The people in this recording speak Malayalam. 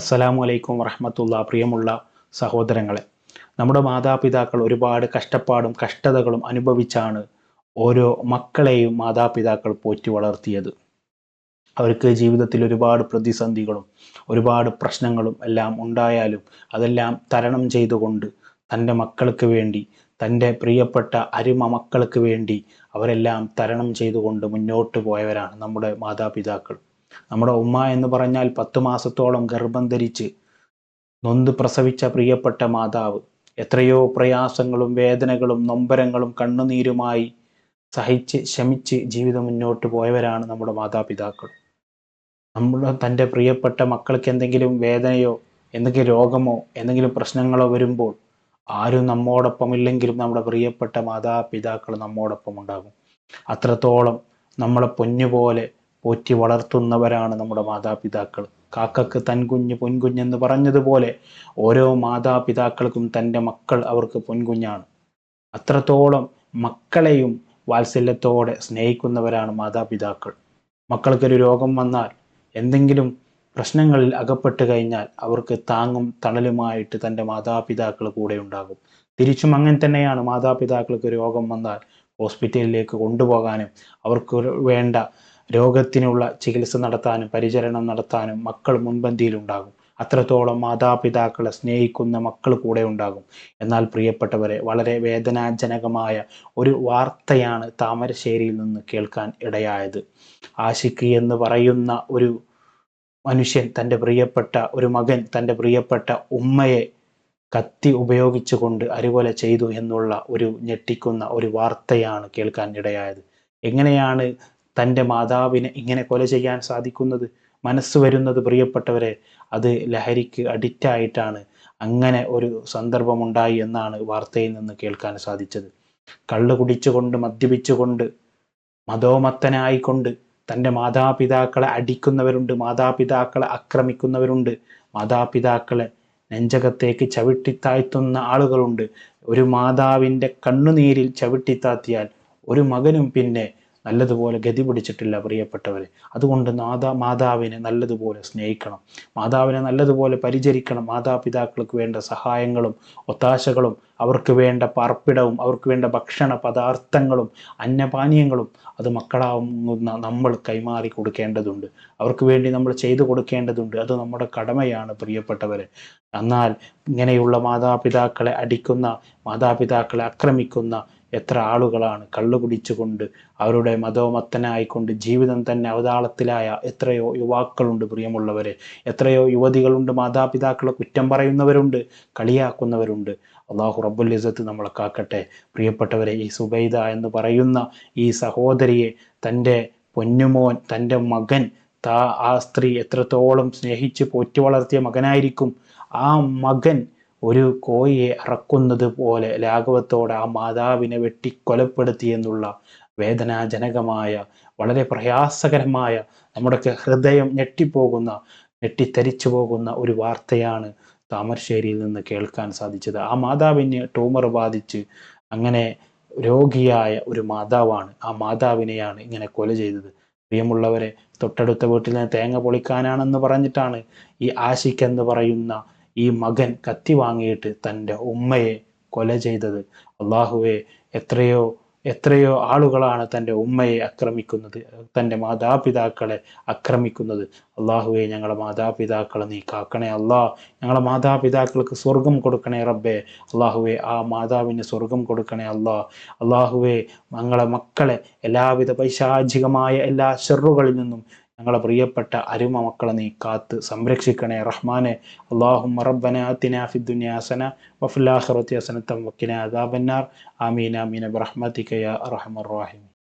അസ്സലാമു അലൈക്കും വറഹമത്തുള്ള പ്രിയമുള്ള സഹോദരങ്ങളെ. നമ്മുടെ മാതാപിതാക്കൾ ഒരുപാട് കഷ്ടപ്പാടും കഷ്ടതകളും അനുഭവിച്ചാണ് ഓരോ മക്കളെയും മാതാപിതാക്കൾ പോറ്റി വളർത്തിയത്. അവർക്ക് ജീവിതത്തിൽ ഒരുപാട് പ്രതിസന്ധികളും ഒരുപാട് പ്രശ്നങ്ങളും എല്ലാം ഉണ്ടായാലും അതെല്ലാം തരണം ചെയ്തുകൊണ്ട് തന്റെ മക്കൾക്ക് വേണ്ടി തന്റെ പ്രിയപ്പെട്ട അരുമ മക്കൾക്ക് വേണ്ടി അവരെല്ലാം തരണം ചെയ്തുകൊണ്ട് മുന്നോട്ട് പോയവരാണ് നമ്മുടെ മാതാപിതാക്കൾ. നമ്മുടെ ഉമ്മ എന്ന് പറഞ്ഞാൽ പത്ത് മാസത്തോളം ഗർഭം ധരിച്ച് നൊന്ത് പ്രസവിച്ച പ്രിയപ്പെട്ട മാതാവ്. എത്രയോ പ്രയാസങ്ങളും വേദനകളും നൊമ്പരങ്ങളും കണ്ണുനീരുമായി സഹിച്ച് ശമിച്ച് ജീവിതം മുന്നോട്ട് പോയവരാണ് നമ്മുടെ മാതാപിതാക്കൾ. നമ്മുടെ തന്റെ പ്രിയപ്പെട്ട മക്കൾക്ക് എന്തെങ്കിലും വേദനയോ എന്തെങ്കിലും രോഗമോ എന്തെങ്കിലും പ്രശ്നങ്ങളോ വരുമ്പോൾ ആരും നമ്മോടൊപ്പം ഇല്ലെങ്കിലും നമ്മുടെ പ്രിയപ്പെട്ട മാതാപിതാക്കൾ നമ്മോടൊപ്പം ഉണ്ടാകും. അത്രത്തോളം നമ്മളെ പൊന്നുപോലെ പോറ്റി വളർത്തുന്നവരാണ് നമ്മുടെ മാതാപിതാക്കൾ. കാക്കക്ക് തൻ കുഞ്ഞ് പൊൻകുഞ്ഞെന്ന് പറഞ്ഞതുപോലെ ഓരോ മാതാപിതാക്കൾക്കും തന്റെ മക്കൾ അവർക്ക് പൊൻകുഞ്ഞാണ്. അത്രത്തോളം മക്കളെയും വാത്സല്യത്തോടെ സ്നേഹിക്കുന്നവരാണ് മാതാപിതാക്കൾ. മക്കൾക്കൊരു രോഗം വന്നാൽ എന്തെങ്കിലും പ്രശ്നങ്ങളിൽ അകപ്പെട്ട് കഴിഞ്ഞാൽ അവർക്ക് താങ്ങും തണലുമായിട്ട് തന്റെ മാതാപിതാക്കൾ കൂടെ ഉണ്ടാകും. തിരിച്ചും അങ്ങനെ തന്നെയാണ് മാതാപിതാക്കൾക്ക് രോഗം വന്നാൽ ഹോസ്പിറ്റലിലേക്ക് കൊണ്ടുപോകാനും അവർക്ക് വേണ്ട രോഗത്തിനുള്ള ചികിത്സ നടത്താനും പരിചരണം നടത്താനും മക്കൾ മുൻപന്തിയിലുണ്ടാകും. അത്രത്തോളം മാതാപിതാക്കളെ സ്നേഹിക്കുന്ന മക്കൾ കൂടെ ഉണ്ടാകും. എന്നാൽ പ്രിയപ്പെട്ടവരെ വളരെ വേദനാജനകമായ ഒരു വാർത്തയാണ് താമരശ്ശേരിയിൽ നിന്ന് കേൾക്കാൻ ഇടയായത്. ആഷിഖ് എന്ന് പറയുന്ന ഒരു മനുഷ്യൻ തന്റെ പ്രിയപ്പെട്ട ഒരു മകൻ തന്റെ പ്രിയപ്പെട്ട ഉമ്മയെ കത്തി ഉപയോഗിച്ചുകൊണ്ട് അരുകൊല ചെയ്തു എന്നുള്ള ഒരു ഞെട്ടിക്കുന്ന ഒരു വാർത്തയാണ് കേൾക്കാൻ ഇടയായത്. എങ്ങനെയാണ് തന്റെ മാതാവിനെ ഇങ്ങനെ കൊല ചെയ്യാൻ സാധിക്കുന്നത് മനസ്സ് വരുന്നത് പ്രിയപ്പെട്ടവരെ അത് ലഹരിക്ക് അഡിക്റ്റായിട്ടാണ് അങ്ങനെ ഒരു സന്ദർഭമുണ്ടായി എന്നാണ് വാർത്തയിൽ നിന്ന് കേൾക്കാൻ സാധിച്ചത്. കള്ള് കുടിച്ചുകൊണ്ട് മദ്യപിച്ചുകൊണ്ട് മതോമത്തനായിക്കൊണ്ട് തന്റെ മാതാപിതാക്കളെ അടിക്കുന്നവരുണ്ട് മാതാപിതാക്കളെ ആക്രമിക്കുന്നവരുണ്ട് മാതാപിതാക്കളെ നെഞ്ചകത്തേക്ക് ചവിട്ടിത്താഴ്ത്തുന്ന ആളുകളുണ്ട്. ഒരു മാതാവിന്റെ കണ്ണുനീരിൽ ചവിട്ടിത്താത്തിയാൽ ഒരു മകനും പിന്നെ നല്ലതുപോലെ ഗതി പിടിച്ചിട്ടില്ല പ്രിയപ്പെട്ടവരെ. അതുകൊണ്ട് മാതാ മാതാവിനെ നല്ലതുപോലെ സ്നേഹിക്കണം. മാതാവിനെ നല്ലതുപോലെ പരിചരിക്കണം. മാതാപിതാക്കൾക്ക് വേണ്ട സഹായങ്ങളും ഒത്താശകളും അവർക്ക് വേണ്ട പാർപ്പിടവും അവർക്ക് വേണ്ട ഭക്ഷണ പദാർത്ഥങ്ങളും അന്നപാനീയങ്ങളും അത് മക്കളാവുന്ന നമ്മൾ കൈമാറി കൊടുക്കേണ്ടതുണ്ട്. അവർക്ക് വേണ്ടി നമ്മൾ ചെയ്തു കൊടുക്കേണ്ടതുണ്ട്. അത് നമ്മുടെ കടമയാണ് പ്രിയപ്പെട്ടവരെ. എന്നാൽ ഇങ്ങനെയുള്ള മാതാപിതാക്കളെ അടിക്കുന്ന മാതാപിതാക്കളെ ആക്രമിക്കുന്ന എത്ര ആളുകളാണ് കള്ളു കുടിച്ചുകൊണ്ട് അവരുടെ മതോമത്തനായിക്കൊണ്ട് ജീവിതം തന്നെ അവതാളത്തിലായ എത്രയോ യുവാക്കളുണ്ട് പ്രിയമുള്ളവരെ. എത്രയോ യുവതികളുണ്ട് മാതാപിതാക്കളെ കുറ്റം പറയുന്നവരുണ്ട് കളിയാക്കുന്നവരുണ്ട്. അള്ളാഹു റബ്ബുൽ ഇസത്ത് നമ്മളെ കാക്കട്ടെ. പ്രിയപ്പെട്ടവരെ ഈ സുബൈദ എന്ന് പറയുന്ന ഈ സഹോദരിയെ തന്റെ പൊന്നുമോൻ തന്റെ മകൻ താ ആ സ്ത്രീ എത്രത്തോളം സ്നേഹിച്ച് പോറ്റി വളർത്തിയ മകനായിരിക്കും. ആ മകൻ ഒരു കോഴിയെ അറക്കുന്നത് പോലെ ലാഘവത്തോടെ ആ മാതാവിനെ വെട്ടിക്കൊലപ്പെടുത്തി എന്നുള്ള വേദനാജനകമായ വളരെ പ്രയാസകരമായ നമ്മുടെയൊക്കെ ഹൃദയം ഞെട്ടിപ്പോകുന്ന ഞെട്ടിത്തരിച്ചു പോകുന്ന ഒരു വാർത്തയാണ് താമരശ്ശേരിയിൽ നിന്ന് കേൾക്കാൻ സാധിച്ചത്. ആ മാതാവിന് ട്യൂമർ ബാധിച്ച് അങ്ങനെ രോഗിയായ ഒരു മാതാവാണ് ആ മാതാവിനെയാണ് ഇങ്ങനെ കൊല ചെയ്തത്. പ്രിയമുള്ളവരെ തൊട്ടടുത്ത വീട്ടിൽ നിന്ന് തേങ്ങ പൊളിക്കാനാണെന്ന് പറഞ്ഞിട്ടാണ് ഈ ആശിക്ക് എന്ന് പറയുന്ന ഈ മകൻ കത്തി വാങ്ങിയിട്ട് തന്റെ ഉമ്മയെ കൊല ചെയ്തത്. അള്ളാഹുവെ എത്രയോ എത്രയോ ആളുകളാണ് തന്റെ ഉമ്മയെ ആക്രമിക്കുന്നത് തന്റെ മാതാപിതാക്കളെ ആക്രമിക്കുന്നത്. അള്ളാഹുവെ ഞങ്ങളെ മാതാപിതാക്കളെ നീ കാക്കണേ അള്ളാഹ് ഞങ്ങളെ മാതാപിതാക്കൾക്ക് സ്വർഗം കൊടുക്കണേ റബ്ബെ. അള്ളാഹുവെ ആ മാതാവിന് സ്വർഗം കൊടുക്കണേ അള്ളാഹ് അള്ളാഹുവെ ഞങ്ങളെ മക്കളെ എല്ലാവിധ പൈശാചികമായ എല്ലാ ഷെറുകളിൽ നിന്നും ഞങ്ങളെ പ്രിയപ്പെട്ട അരുമ മക്കളെ നീ കാത്ത് സംരക്ഷിക്കണേ. റഹ്മാനെ അള്ളാഹു റബ്ബന ആത്തിന ഫി ദുനിയാസന വഫിൽ ആഖിറതി ഹസനത്തം വഖിന അദാബന്നാർ. ആമീൻ ആമീൻ. ബിറഹ്മതിക യാ അർഹമർ റഹീം